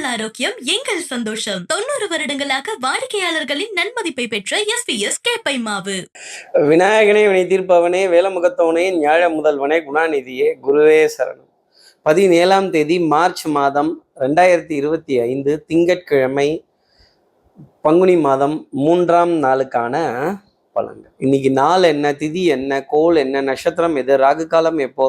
உங்கள் ஆரோக்கியம் எங்கள் சந்தோஷம். தொண்ணூறு வருடங்களாக வாடிக்கையாளர்களின் நன்மதிப்பை பெற்ற எஸ் பி எஸ் கேப்பை மாவு விநாயகனே வினை தீர்ப்பவனே வேலமுகத்தவனே ஞாழ முதல்வனே குணாநிதியே குருவே சரணம். பதினேழாம் தேதி மார்ச் மாதம் ரெண்டாயிரத்தி இருபத்தி ஐந்து திங்கட்கிழமை பங்குனி மாதம் மூன்றாம் நாளுக்கான பலன்கள். இன்னைக்கு நாள் என்ன திதி என்ன கோல் என்ன நட்சத்திரம் எது ராகு காலம் எப்போ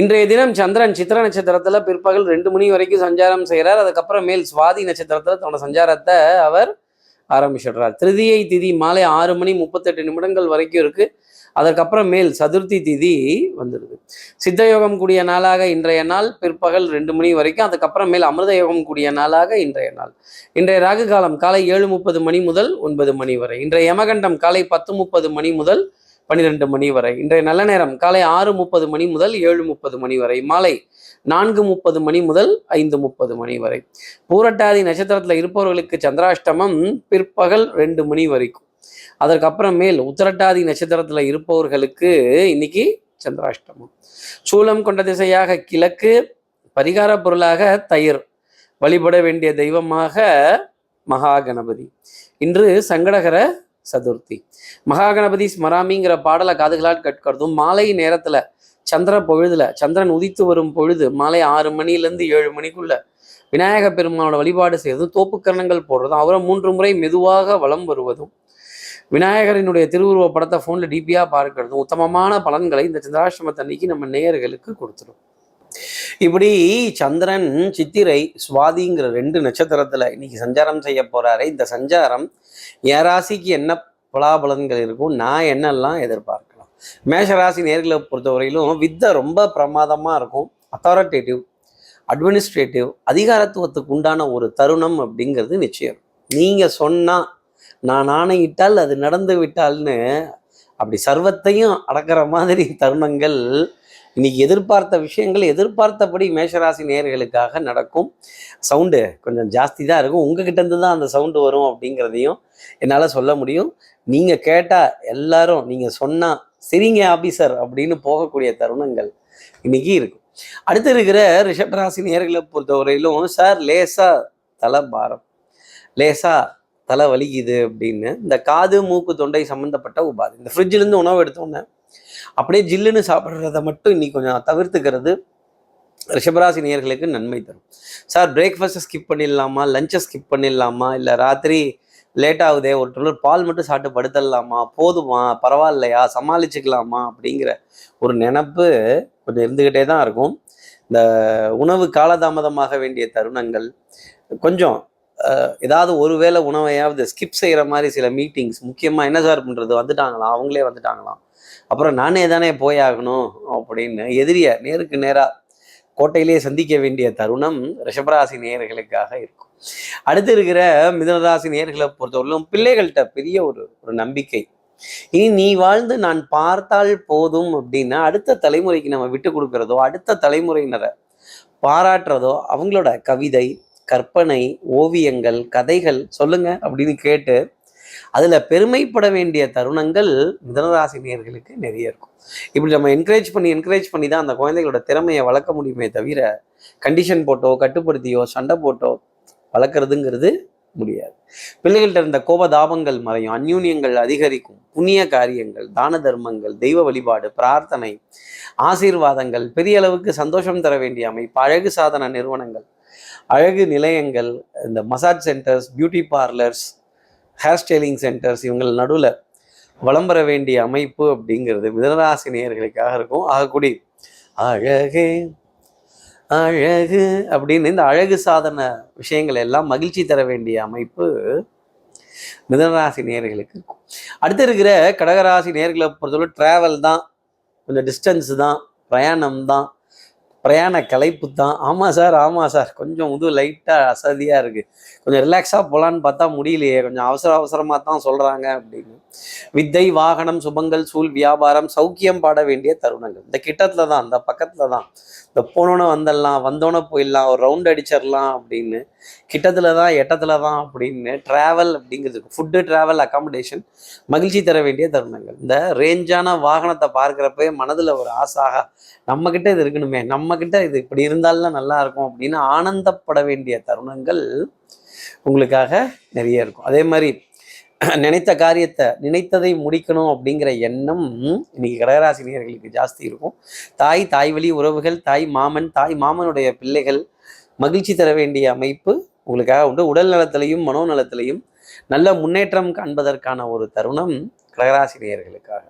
இன்றைய தினம் சந்திரன் சித்திர நட்சத்திரத்துல பிற்பகல் ரெண்டு மணி வரைக்கும் சஞ்சாரம் செய்கிறார் அதுக்கப்புறம் மேல் சுவாதி நட்சத்திரத்துல தன்னோட சஞ்சாரத்தை அவர் ஆரம்பிச்சிடுறார். திருதியை திதி மாலை ஆறு மணி முப்பத்தெட்டு நிமிடங்கள் வரைக்கும் இருக்கு. அதற்கப்புறம் மேல் சதுர்த்தி திதி வந்துடுது சித்த யோகம் கூடிய நாளாக இன்றைய நாள் பிற்பகல் ரெண்டு மணி வரைக்கும் அதுக்கப்புறம் மேல் அமிர்த யோகம் கூடிய நாளாக இன்றைய நாள். இன்றைய ராகு காலம் காலை ஏழு முப்பது மணி முதல் ஒன்பது மணி வரை. இன்றைய யமகண்டம் காலை பத்து முப்பது மணி முதல் பன்னிரெண்டு மணி வரை. இன்றைய நல்ல நேரம் காலை ஆறு முப்பது மணி முதல் ஏழு முப்பது மணி வரை. மாலை நான்கு முப்பது மணி முதல் ஐந்து முப்பது மணி வரை. பூரட்டாதி நட்சத்திரத்தில் இருப்பவர்களுக்கு சந்திராஷ்டமம் பிற்பகல் ரெண்டு மணி வரைக்கும். அதற்கப்புறமேல் மேல் உத்திரட்டாதி நட்சத்திரத்தில் இருப்பவர்களுக்கு இன்னைக்கு சந்திராஷ்டமம். சூலம் கொண்ட திசையாக கிழக்கு பரிகார பொருளாக தயிர். வழிபட வேண்டிய தெய்வமாக மகா கணபதி. இன்று சங்கடகர சதுர்த்தி. மகாகணபதி ஸ்மராமிங்கிற பாடலை காதுகளால் கற்கிறதும் மாலை நேரத்துல சந்திர பொழுதுல சந்திரன் உதித்து வரும் பொழுது மாலை ஆறு மணிலேருந்து ஏழு மணிக்குள்ள விநாயக பெருமானோட வழிபாடு செய்வதும் தோப்புக்கரணங்கள் போடுறதும் அவரை மூன்று முறை மெதுவாக வலம் வருவதும் விநாயகரினுடைய திருவுருவ படத்தை ஃபோனில் டிபியாக பார்க்கறதும் உத்தமமான பலன்களை இந்த சந்திராஷ்டமத்தன்னைக்கு நம்ம நேயர்களுக்கு கொடுத்துரும். இப்படி சந்திரன் சித்திரை சுவாதிங்கிற ரெண்டு நட்சத்திரத்துல இன்னைக்கு சஞ்சாரம் செய்ய போறாரு. இந்த சஞ்சாரம் என் ராசிக்கு என்ன பலாபலன்கள் இருக்கும் நான் என்னெல்லாம் எதிர்பார்க்கலாம். மேஷராசி நேர்களை பொறுத்தவரையிலும் வித்தை ரொம்ப பிரமாதமா இருக்கும். அத்தாரிட்டேட்டிவ் அட்மினிஸ்ட்ரேட்டிவ் அதிகாரத்துவத்துக்கு உண்டான ஒரு தருணம் அப்படிங்கிறது நிச்சயம். நீங்க சொன்னா நான் ஆணையிட்டால் அது நடந்து விட்டால்னு அப்படி சர்வத்தையும் அடக்கிற மாதிரி தருணங்கள் இன்னைக்கு எதிர்பார்த்த விஷயங்கள் எதிர்பார்த்தபடி மேஷராசி நேர்களுக்காக நடக்கும் சவுண்டு கொஞ்சம் ஜாஸ்தி தான் இருக்கும். உங்ககிட்ட இருந்து தான் அந்த சவுண்டு வரும் அப்படிங்கிறதையும் என்னால் சொல்ல முடியும். நீங்கள் கேட்டால் எல்லாரும் நீங்கள் சொன்னால் சரிங்க ஆபீசர் அப்படின்னு போகக்கூடிய தருணங்கள் இன்னைக்கு இருக்கும். அடுத்து இருக்கிற ரிஷப் ராசி நேர்களை பொறுத்தவரையிலும் சார் லேசா தலை பாரம். லேசா தலை வலிக்குது அப்படின்னு இந்த காது மூக்கு தொண்டை சம்மந்தப்பட்ட உபாதை. இந்த ஃப்ரிட்ஜிலேருந்து உணவு எடுத்தோன்னே அப்படியே ஜில்லுன்னு சாப்பிட்றத மட்டும் இன்னைக்கு கொஞ்சம் தவிர்த்துக்கிறது ரிஷபராசி நேர்களுக்கு நன்மை தரும். சார் பிரேக்ஃபாஸ்ட்டை ஸ்கிப் பண்ணிடலாமா? லஞ்சை ஸ்கிப் பண்ணிடலாமா? இல்லை ராத்திரி லேட் ஆகுதே ஒரு டம்ளர் பால் மட்டும் சாப்பிட்டு படுத்துடலாமா? போதுமா? பரவாயில்லையா? சமாளிச்சுக்கலாமா? அப்படிங்கிற ஒரு நினப்பு கொஞ்சம் இருந்துக்கிட்டே தான் இருக்கும். இந்த உணவு காலதாமதமாக வேண்டிய தருணங்கள் கொஞ்சம் ஏதாவது ஒரு வேளை உணவையாவது ஸ்கிப் செய்கிற மாதிரி சில மீட்டிங்ஸ் முக்கியமாக என்ன சார் பண்ணுறது வந்துட்டாங்களாம் அவங்களே வந்துட்டாங்களாம் அப்புறம் நானே தானே போயாகணும் அப்படின்னு எதிரிய நேருக்கு நேராக கோட்டையிலே சந்திக்க வேண்டிய தருணம் ரிஷபராசி நேயர்களுக்காக இருக்கும். அடுத்து இருக்கிற மிதனராசி நேர்களை பொறுத்தவரையிலும் பிள்ளைகள்கிட்ட பெரிய ஒரு ஒரு நம்பிக்கை. இனி நீ வாழ்ந்து நான் பார்த்தால் போதும் அப்படின்னா அடுத்த தலைமுறைக்கு நம்ம விட்டு கொடுக்கறதோ அடுத்த தலைமுறையினரை பாராட்டுறதோ அவங்களோட கவிதை கற்பனை ஓவியங்கள் கதைகள் சொல்லுங்க அப்படின்னு கேட்டு அதுல பெருமைப்பட வேண்டிய தருணங்கள் மிதனராசி நேர்களுக்கு நிறைய இருக்கும். இப்படி நம்ம என்கரேஜ் பண்ணி என்கரேஜ் பண்ணி தான் அந்த குழந்தைகளோட திறமையை வளர்க்க முடியுமே தவிர கண்டிஷன் போட்டோ கட்டுப்படுத்தியோ சண்டை போட்டோ வளர்க்குறதுங்கிறது முடியாது. பிள்ளைகள்கிட்ட இருந்த கோபதாபங்கள் மறையும் அந்யூன்யங்கள் அதிகரிக்கும். புண்ணிய காரியங்கள் தான தர்மங்கள் தெய்வ வழிபாடு பிரார்த்தனை ஆசீர்வாதங்கள் பெரிய அளவுக்கு சந்தோஷம் தர வேண்டிய அமைப்பு அழகு சாதன நிறுவனங்கள் அழகு நிலையங்கள் இந்த massage centres beauty parlours hair styling centres இவங்கள் நடுவில் வளம் பெற வேண்டிய அமைப்பு அப்படிங்கிறது மிதனராசி நேயர்களுக்காக இருக்கும். ஆகக்கூடிய அழகு அழகு அப்படின்னு இந்த அழகு சாதன விஷயங்கள் எல்லாம் மகிழ்ச்சி தர வேண்டிய அமைப்பு மிதனராசி நேர்களுக்கு இருக்கும். அடுத்து இருக்கிற கடகராசி நேர்களை பொறுத்தவரை ட்ராவல் தான் கொஞ்சம் டிஸ்டன்ஸ் தான் பிரயாணம் தான் பிரயாண கலைப்பு தான். ஆமாம் சார் ஆமாம் சார். கொஞ்சம் முது லைட்டாக அசதியாக இருக்குது கொஞ்சம் ரிலாக்ஸாக போகலான்னு பார்த்தா முடியலையே. கொஞ்சம் அவசர அவசரமாக தான் சொல்கிறாங்க அப்படின்னு. வித்தை வாகனம் சுபங்கள் சூழ் வியாபாரம் சௌக்கியம் பாட வேண்டிய தருணங்கள். இந்த கிட்டத்துல தான் இந்த பக்கத்துல தான் இந்த போனோன்னே வந்துடலாம் வந்தோன்னே போயிடலாம் ஒரு ரவுண்ட் அடிச்சிடலாம் அப்படின்னு கிட்டத்துல தான் எட்டத்துல தான் அப்படின்னு ட்ராவல் அப்படிங்கிறது ஃபுட்டு டிராவல் அகாமடேஷன் மகிழ்ச்சி தர வேண்டிய தருணங்கள். இந்த ரேஞ்சான வாகனத்தை பார்க்குறப்ப மனதில் ஒரு ஆசாக நம்மக்கிட்ட இது இருக்கணுமே நம்மக்கிட்ட இது இப்படி இருந்தாலும் நல்லா இருக்கும் அப்படின்னு ஆனந்தப்பட வேண்டிய தருணங்கள் உங்களுக்காக நிறைய இருக்கும். அதே மாதிரி நினைத்த காரியத்தை நினைத்ததை முடிக்கணும் அப்படிங்கிற எண்ணம் இன்னைக்கு கடகராசினியர்களுக்கு ஜாஸ்தி இருக்கும். தாய் தாய் வழி உறவுகள் தாய் மாமன் தாய் மாமனுடைய பிள்ளைகள் மகிழ்ச்சி தர வேண்டிய அமைப்பு உங்களுக்காக உண்டு. உடல் நலத்திலையும் மனோநலத்திலையும் நல்ல முன்னேற்றம் காண்பதற்கான ஒரு தருணம் கடகராசி நேயர்களுக்காக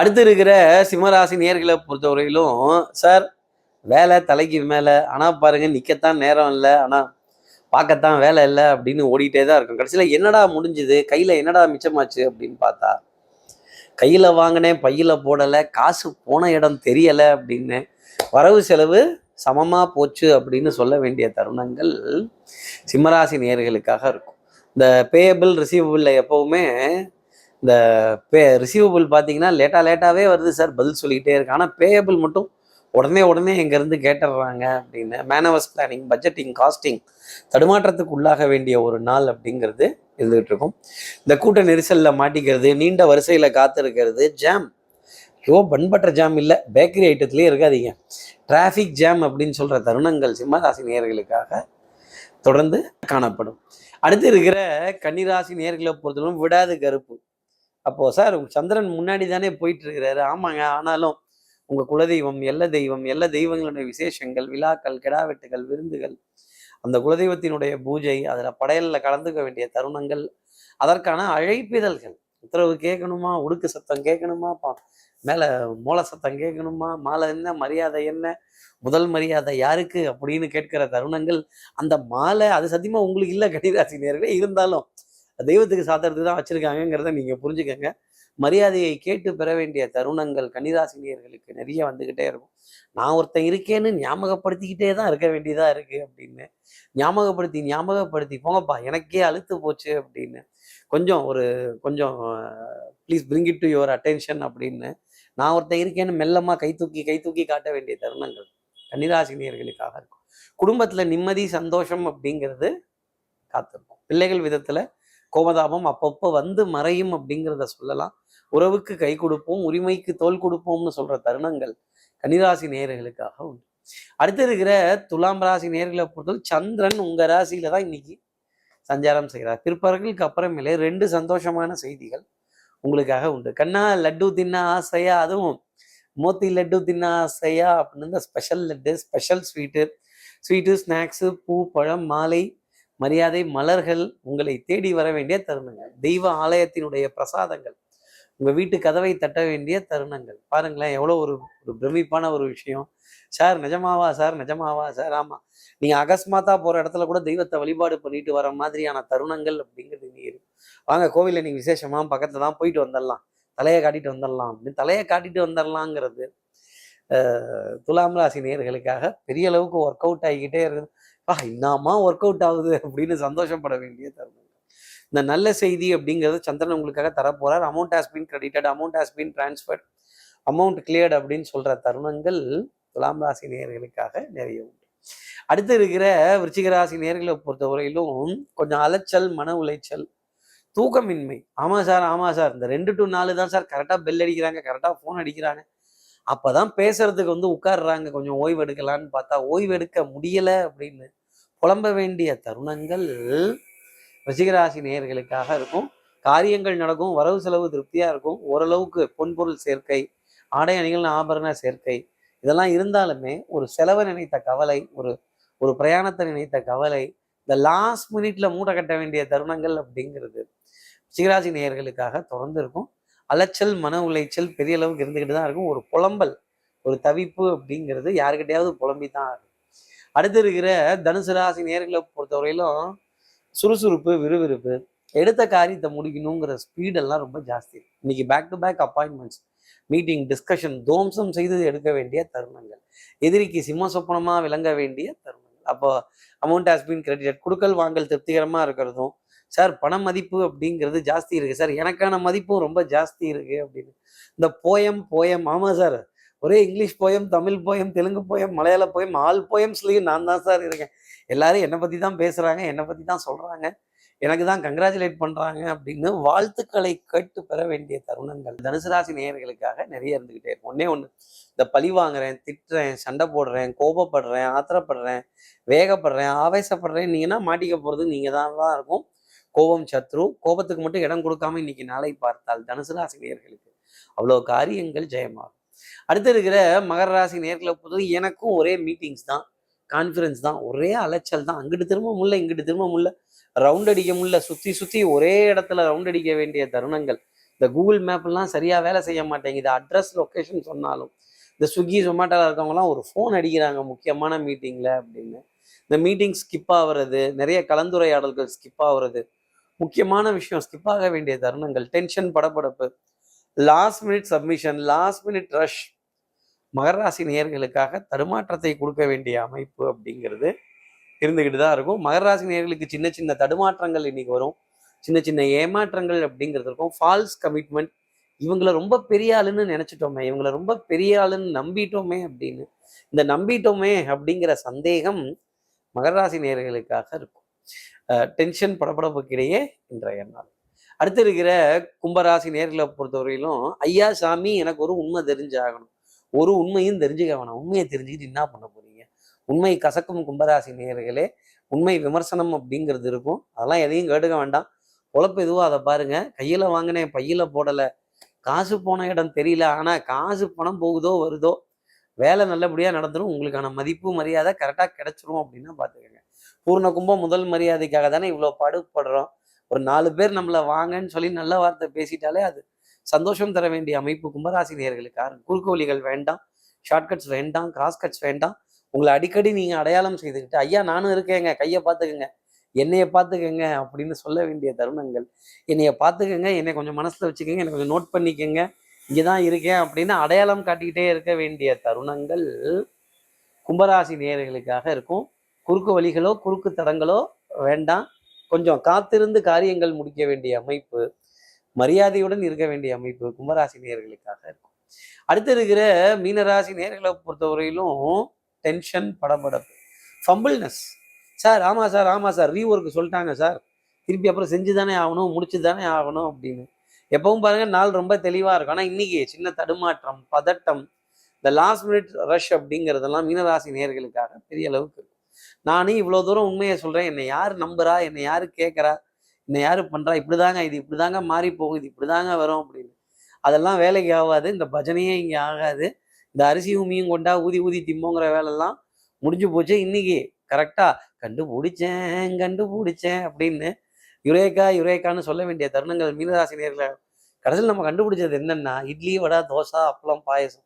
அடுத்து இருக்கிற சிம்மராசி நேர்களை பொறுத்தவரையிலும் சார் வேலை தலைக்கு மேலே ஆனால் பாருங்கள் நிற்கத்தான் நேரம் இல்லை. ஆனால் பார்க்கத்தான் வேலை இல்லை அப்படின்னு ஓடிட்டே தான் இருக்கும். கடைசியில் என்னடா முடிஞ்சுது? கையில் என்னடா மிச்சமாச்சு அப்படின்னு பார்த்தா கையில் வாங்கினேன் பையில் போடலை காசு போன இடம் தெரியலை அப்படின்னு. வரவு செலவு சமமாக போச்சு அப்படின்னு சொல்ல வேண்டிய தருணங்கள் சிம்மராசி நேர்களுக்காக இருக்கும். இந்த பேயபிள் ரிசீவபிளில் எப்போவுமே இந்த பே ரிசீவபிள் பார்த்தீங்கன்னா லேட்டாக லேட்டாகவே வருது சார். பதில் சொல்லிக்கிட்டே இருக்கு. ஆனால் பேயபிள் மட்டும் உடனே உடனே இங்கேருந்து கேட்டுடுறாங்க அப்படின்னு மேனவர்ஸ் பிளானிங் பட்ஜெட்டிங் காஸ்டிங் தடுமாற்றத்துக்கு உள்ளாக வேண்டிய ஒரு நாள் அப்படிங்கிறது இருந்துகிட்டு இருக்கும். இந்த கூட்ட நெரிசலில் மாட்டிக்கிறது நீண்ட வரிசையில் காத்திருக்கிறது ஜாம் ஐயோ பண்பற்ற ஜாம் இல்லை. பேக்கரி ஐட்டத்துலேயே இருக்காதீங்க. டிராஃபிக் ஜாம் அப்படின்னு சொல்கிற தருணங்கள் சிம்மராசி நேர்களுக்காக தொடர்ந்து காணப்படும். அடுத்து இருக்கிற கன்னிராசி நேர்களை பொறுத்தவரைக்கும் விடாது கருப்பு. அப்போது சார் சந்திரன் முன்னாடி தானே போயிட்டு இருக்கிறாரு. ஆமாங்க ஆனாலும் உங்கள் குலதெய்வம் எல்ல தெய்வம் எல்ல தெய்வங்களுடைய விசேஷங்கள் விழாக்கள் கிடாவெட்டுகள் விருந்துகள் அந்த குலதெய்வத்தினுடைய பூஜை அதில் படையலில் கலந்துக்க வேண்டிய தருணங்கள் அதற்கான அழைப்பிதழ்கள். உத்தரவு கேட்கணுமா? உடுக்கு சத்தம் கேட்கணுமா? பா மேலே மூல சத்தம் கேட்கணுமா? மாலை என்ன? மரியாதை என்ன? முதல் மரியாதை யாருக்கு? அப்படின்னு கேட்கிற தருணங்கள் அந்த மாலை அது சத்தியமாக உங்களுக்கு இல்லை கன்னிராசி நேர்களே இருந்தாலும் தெய்வத்துக்கு சாத்துறதுக்கு தான் வச்சுருக்காங்கங்கிறத நீங்கள் புரிஞ்சுக்கங்க. மரியாதையை கேட்டு பெற வேண்டிய தருணங்கள் கன்னிராசினியர்களுக்கு நிறைய வந்துக்கிட்டே இருக்கும். நான் ஒருத்தன் இருக்கேன்னு ஞாபகப்படுத்திக்கிட்டே தான் இருக்க வேண்டியதாக இருக்குது அப்படின்னு. ஞாபகப்படுத்தி ஞாபகப்படுத்தி போங்கப்பா எனக்கே அழுத்து போச்சு அப்படின்னு. கொஞ்சம் ஒரு கொஞ்சம் please bring it to your attention அப்படின்னு. நான் ஒருத்தன் இருக்கேன்னு மெல்லமாக கை தூக்கி கை தூக்கி காட்ட வேண்டிய தருணங்கள் கன்னிராசினியர்களுக்காக இருக்கும். குடும்பத்தில் நிம்மதி சந்தோஷம் அப்படிங்கிறது காத்திருக்கும். பிள்ளைகள் விதத்தில் கோபதாபம் அப்பப்போ வந்து மறையும் அப்படிங்கிறத சொல்லலாம். உறவுக்கு கை கொடுப்போம் உரிமைக்கு தோல் கொடுப்போம்னு சொல்ற தருணங்கள் கன்னிராசி நேர்களுக்காக உண்டு. அடுத்து இருக்கிற துலாம் ராசி நேர்களை பொறுத்தவரை சந்திரன் உங்க ராசியில தான் இன்னைக்கு சஞ்சாரம் செய்கிறார் பிற்பகலுக்கு அப்புறமேலே ரெண்டு சந்தோஷமான செய்திகள் உங்களுக்காக உண்டு. கண்ணா லட்டு தின்ன ஆசையா? அதுவும் மோத்தி லட்டு தின்ன ஆசையா? அப்படின்னு இந்த special laddu special sweet sweet snacks பூ பழம் மாலை மரியாதை மலர்கள் உங்களை தேடி வர வேண்டிய தருணங்கள். தெய்வ ஆலயத்தினுடைய பிரசாதங்கள். உங்க வீட்டு கதவை தட்ட வேண்டிய தருணங்கள். பாருங்களேன் எவ்வளோ ஒரு ஒரு பிரமிப்பான ஒரு விஷயம். சார் நிஜமாவா? சார் நிஜமாவா? சார் ஆமா. நீங்க அகஸ்மாத்தா போற இடத்துல கூட தெய்வத்தை வழிபாடு பண்ணிட்டு வர மாதிரியான தருணங்கள் அப்படிங்கிறது நீ வாங்க கோவிலில் நீங்க விசேஷமா பக்கத்துல தான் போயிட்டு வந்துடலாம். தலையை காட்டிட்டு வந்துடலாம். அப்படின்னு தலையை காட்டிட்டு வந்துடலாங்கிறது துலாம் ராசி நேர்களுக்காக பெரிய அளவுக்கு ஒர்க் அவுட் ஆகிக்கிட்டே இருக்குது. ஆ இன்னாமா ஒர்க் அவுட் ஆகுது அப்படின்னு சந்தோஷப்பட வேண்டிய தருணம். இந்த நல்ல செய்தி அப்படிங்கிறது சந்திரன் உங்களுக்காக தரப்போறார். Amount has been credited amount has been transferred amount cleared அப்படின்னு சொல்ற தருணங்கள் துலாம் ராசி நேர்களுக்காக நிறைய உண்டு. அடுத்து இருக்கிற விருச்சிக ராசி நேர்களை பொறுத்தவரையிலும் கொஞ்சம் அலைச்சல் மன உளைச்சல் தூக்கமின்மை. ஆமாம் சார் ஆமாம் சார். இந்த ரெண்டு டு நாலு தான் சார். கரெக்டாக பெல் அடிக்கிறாங்க கரெக்டாக ஃபோன் அடிக்கிறாங்க. அப்பதான் பேசுறதுக்கு வந்து உட்கார்றாங்க. கொஞ்சம் ஓய்வு எடுக்கலான்னு பார்த்தா ஓய்வு எடுக்க முடியலை அப்படின்னு புலம்ப வேண்டிய தருணங்கள் ரிஷிகராசி நேயர்களுக்காக இருக்கும். காரியங்கள் நடக்கும் வரவு செலவு திருப்தியா இருக்கும். ஓரளவுக்கு பொன்பொருள் சேர்க்கை ஆடை அணிகள் ஆபரண சேர்க்கை இதெல்லாம் இருந்தாலுமே ஒரு செலவை நினைத்த கவலை ஒரு ஒரு பிரயாணத்தை நினைத்த கவலை இந்த லாஸ்ட் மினிட்ல மூட்டை கட்ட வேண்டிய தருணங்கள் அப்படிங்கிறது ரிஷிகராசி நேயர்களுக்காக தொடர்ந்து இருக்கும். அலைச்சல் மன உளைச்சல் பெரிய அளவுக்கு இருந்துக்கிட்டு தான் இருக்கும். ஒரு புலம்பல் ஒரு தவிப்பு அப்படிங்கிறது யாருக்கிட்டையாவது புலம்பி தான் ஆகும். அடுத்து இருக்கிற தனுசு ராசி நேர்களை பொறுத்தவரையிலும் சுறுசுறுப்பு விறுவிறுப்பு எடுத்த காரியத்தை முடிக்கணுங்கிற ஸ்பீடெல்லாம் ரொம்ப ஜாஸ்தி. இன்னைக்கு back to back appointments meeting discussion தோம்சம் செய்து எடுக்க வேண்டிய தருணங்கள். எதிரிக்கு சிம்ம சொப்பனமாக விளங்க வேண்டிய தருணங்கள். அப்போ அமௌண்ட் ஹாஸ் பீன் கிரெடிட் கொடுக்கல் வாங்கல் திருப்திகரமாக இருக்கிறதும் சார் பண மதிப்பு அப்படிங்கிறது ஜாஸ்தி இருக்குது சார் எனக்கான மதிப்பும் ரொம்ப ஜாஸ்தி இருக்குது அப்படின்னு. இந்த போயம் போயம் ஆமாம் சார். ஒரே English poem Tamil poem Telugu poem Malayala poem all போயம்ஸ்லேயும் நான் தான் சார் இருக்கேன். எல்லாரும் என்னை பற்றி தான் பேசுகிறாங்க என்னை பற்றி தான் சொல்கிறாங்க எனக்கு தான் கங்க்ராச்சுலேட் பண்ணுறாங்க அப்படின்னு வாழ்த்துக்களை கேட்டு பெற வேண்டிய தருணங்கள். தனுசு ராசி நேயர்களுக்காக நிறைய இருந்துக்கிட்டே இருக்கும். ஒன்றே ஒன்று இந்த பழி வாங்குறேன் திட்டுறேன் சண்டை போடுறேன் கோபப்படுறேன் ஆத்திரப்படுறேன் வேகப்படுறேன் ஆவேசப்படுறேன் நீங்கன்னா மாட்டிக்க போகிறது நீங்கள் தான் தான் இருக்கும். கோபம் சத்ரு கோபத்துக்கு மட்டும் இடம் கொடுக்காம இன்னைக்கு நாளை பார்த்தால் தனுசு ராசி நேயர்களுக்கு அவ்வளோ காரியங்கள் ஜெயமாகும். அடுத்து இருக்கிற மகர ராசி நேர்களை பொறுத்தவரை எனக்கும் ஒரே மீட்டிங்ஸ் தான். கான்ஃபரன்ஸ் தான். ஒரே அலைச்சல் தான். அங்கிட்டு திரும்ப முடியல இங்கிட்டு திரும்ப முடியல ரவுண்ட் அடிக்க முடியல சுற்றி சுற்றி ஒரே இடத்துல ரவுண்ட் அடிக்க வேண்டிய தருணங்கள். இந்த கூகுள் மேப்லாம் சரியாக வேலை செய்ய மாட்டேங்குது. அட்ரஸ் லொக்கேஷன் சொன்னாலும். இந்த ஸ்விக்கி ஜொமேட்டோவில் இருக்கவங்கலாம் ஒரு ஃபோன் அடிக்கிறாங்க. முக்கியமான மீட்டிங்கில் அப்படின்னு. இந்த மீட்டிங் ஸ்கிப் ஆகுறது. நிறைய கலந்துரையாடல்கள் ஸ்கிப் ஆகிறது. முக்கியமான விஷயம் ஸ்கிப் ஆக வேண்டிய தருணங்கள். Tension படப்படப்பு last minute submission last minute rush மகர ராசி நேயர்களுக்காக தடுமாற்றத்தை கொடுக்க வேண்டிய அமைப்பு அப்படிங்கிறது இருந்துக்கிட்டு தான் இருக்கும். மகர ராசி நேயர்களுக்கு சின்ன சின்ன தடுமாற்றங்கள் இன்னைக்கு வரும். சின்ன சின்ன ஏமாற்றங்கள் அப்படிங்கிறது இருக்கும். ஃபால்ஸ் கமிட்மெண்ட் இவங்கள ரொம்ப பெரிய ஆளுன்னு நினைச்சிட்டோமே இவங்கள ரொம்ப பெரிய ஆளுன்னு நம்பிட்டோமே அப்படின்னு. இந்த நம்பிட்டோமே அப்படிங்கிற சந்தேகம் மகர ராசி இருக்கும். டென்ஷன் படபடப்புக்கிடையே இன்றைய நாள். அடுத்து இருக்கிற கும்பராசி நேர்களை பொறுத்தவரையிலும் ஐயா சாமி எனக்கு ஒரு உண்மை தெரிஞ்சாகணும். ஒரு உண்மையும் தெரிஞ்சுக்க வேணாம். உண்மையை தெரிஞ்சுக்கிட்டு என்ன பண்ண போறீங்க? உண்மை கசக்கும் கும்பராசி நேர்களே உண்மை விமர்சனம் அப்படிங்கிறது இருக்கும். அதெல்லாம் எதையும் கேட்டுக்க வேண்டாம். உழப்பு எதுவோ அதை பாருங்க. கையில வாங்கினேன் பையில போடலை. காசு போன இடம் தெரியல. ஆனால் காசு பணம் போகுதோ வருதோ வேலை நல்லபடியாக நடந்துடும் உங்களுக்கான மதிப்பு மரியாதை கரெக்டாக கிடைச்சிரும் அப்படின்னா பார்த்துக்கோங்க. பூர்ண கும்பம் முதல் மரியாதைக்காக தானே இவ்வளோ பாடுபடுறோம். ஒரு நாலு பேர் நம்மளை வாங்கன்னு சொல்லி நல்ல வார்த்தை பேசிட்டாலே அது சந்தோஷம் தர வேண்டிய அமைப்பு கும்பராசி நேர்களுக்காக குறுக்கு வழிகள் வேண்டாம் ஷார்ட்கட்ஸ் வேண்டாம் கிராஸ் கட்ஸ் வேண்டாம். உங்களை அடிக்கடி நீங்கள் அடையாளம் செய்துக்கிட்டு ஐயா நானும் இருக்கேங்க கையை பார்த்துக்கங்க என்னைய பார்த்துக்கங்க அப்படின்னு சொல்ல வேண்டிய தருணங்கள். என்னைய பார்த்துக்கங்க என்னை கொஞ்சம் மனசில் வச்சுக்கோங்க என்னை கொஞ்சம் நோட் பண்ணிக்கோங்க. இங்கே தான் இருக்கேன் அப்படின்னு அடையாளம் காட்டிக்கிட்டே இருக்க வேண்டிய தருணங்கள் கும்பராசி நேர்களுக்காக இருக்கும். குறுக்கு வழிகளோ குறுக்கு தடங்களோ வேண்டாம். கொஞ்சம் காத்திருந்து காரியங்கள் முடிக்க வேண்டிய அமைப்பு மரியாதையுடன் இருக்க வேண்டிய அமைப்பு கும்பராசி நேர்களுக்காக இருக்கும். அடுத்து இருக்கிற மீனராசி நேர்களை பொறுத்தவரையிலும் டென்ஷன் படபடப்பு ஃபம்பிள்னஸ் சார் ஆமாம் சார் ஆமாம் சார். ரீஒர்க்கு சொல்லிட்டாங்க சார். திருப்பி அப்புறம் செஞ்சு தானே ஆகணும் முடிச்சு தானே ஆகணும் அப்படின்னு. எப்பவும் பாருங்க நாள் ரொம்ப தெளிவாக இருக்கும். ஆனால் இன்னைக்கு சின்ன தடுமாற்றம் பதட்டம் இந்த லாஸ்ட் மினிட் ரஷ் அப்படிங்கிறதெல்லாம் மீனராசி நேர்களுக்காக பெரிய அளவுக்கு இருக்கும். நானும் இவ்வளோ தூரம் உண்மையை சொல்கிறேன் என்னை யார் நம்புறா? என்னை யார் கேட்குறா? இன்னும் யார் பண்ணுறா இப்படிதாங்க இது இப்படிதாங்க மாறி போகும் இது இப்படிதாங்க வரும் அப்படின்னு. அதெல்லாம் வேலைக்கு ஆகாது இந்த பஜனையே இங்கே ஆகாது. இந்த அரிசி உமியும் கொண்டா ஊதி ஊதி திம்போங்கிற வேலைலாம் முடிஞ்சு போச்சு. இன்னைக்கு கரெக்டாக கண்டுபிடிச்சேன் கண்டுபிடிச்சேன் அப்படின்னு யுரேக்கா யுரேக்கான்னு சொல்ல வேண்டிய தருணங்கள் மீனராசினியர்களை கடைசியில் நம்ம கண்டுபிடிச்சது என்னன்னா இட்லி வடை தோசை அப்பளம் பாயசம்.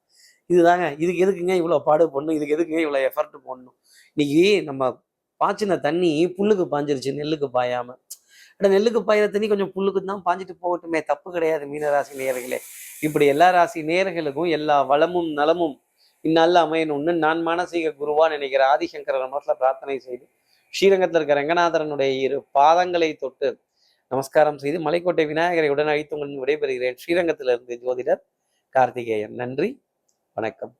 இதுதாங்க. இதுக்கு எதுக்குங்க இவ்வளோ பாடு போடணும் இதுக்கு எதுக்குங்க இவ்வளோ எஃபர்ட் போடணும் இன்னைக்கு நம்ம பாய்ச்சின தண்ணி புல்லுக்கு பாஞ்சிருச்சு நெல்லுக்கு பாயாமல் அட நெல்லுக்கு பயிர தண்ணி கொஞ்சம் புல்லுக்கு தான் பாஞ்சிட்டு போகட்டுமே. தப்பு கிடையாது மீனராசி நேயர்களே. இப்படி எல்லா ராசி நேயர்களுக்கும் எல்லா வளமும் நலமும் இந்நாளில் அமையணும்னு நான் மானசீக குருவா நினைக்கிற ஆதிசங்கர மனசுல பிரார்த்தனை செய்து ஸ்ரீரங்கத்தில் இருக்கிற ரங்கநாதரனுடைய இரு பாதங்களை தொட்டு நமஸ்காரம் செய்து மலைக்கோட்டை விநாயகரை உடன் அழைத்து உங்களின் விடைபெறுகிறேன். ஸ்ரீரங்கத்திலிருந்து ஜோதிடர் கார்த்திகேயன். நன்றி வணக்கம்.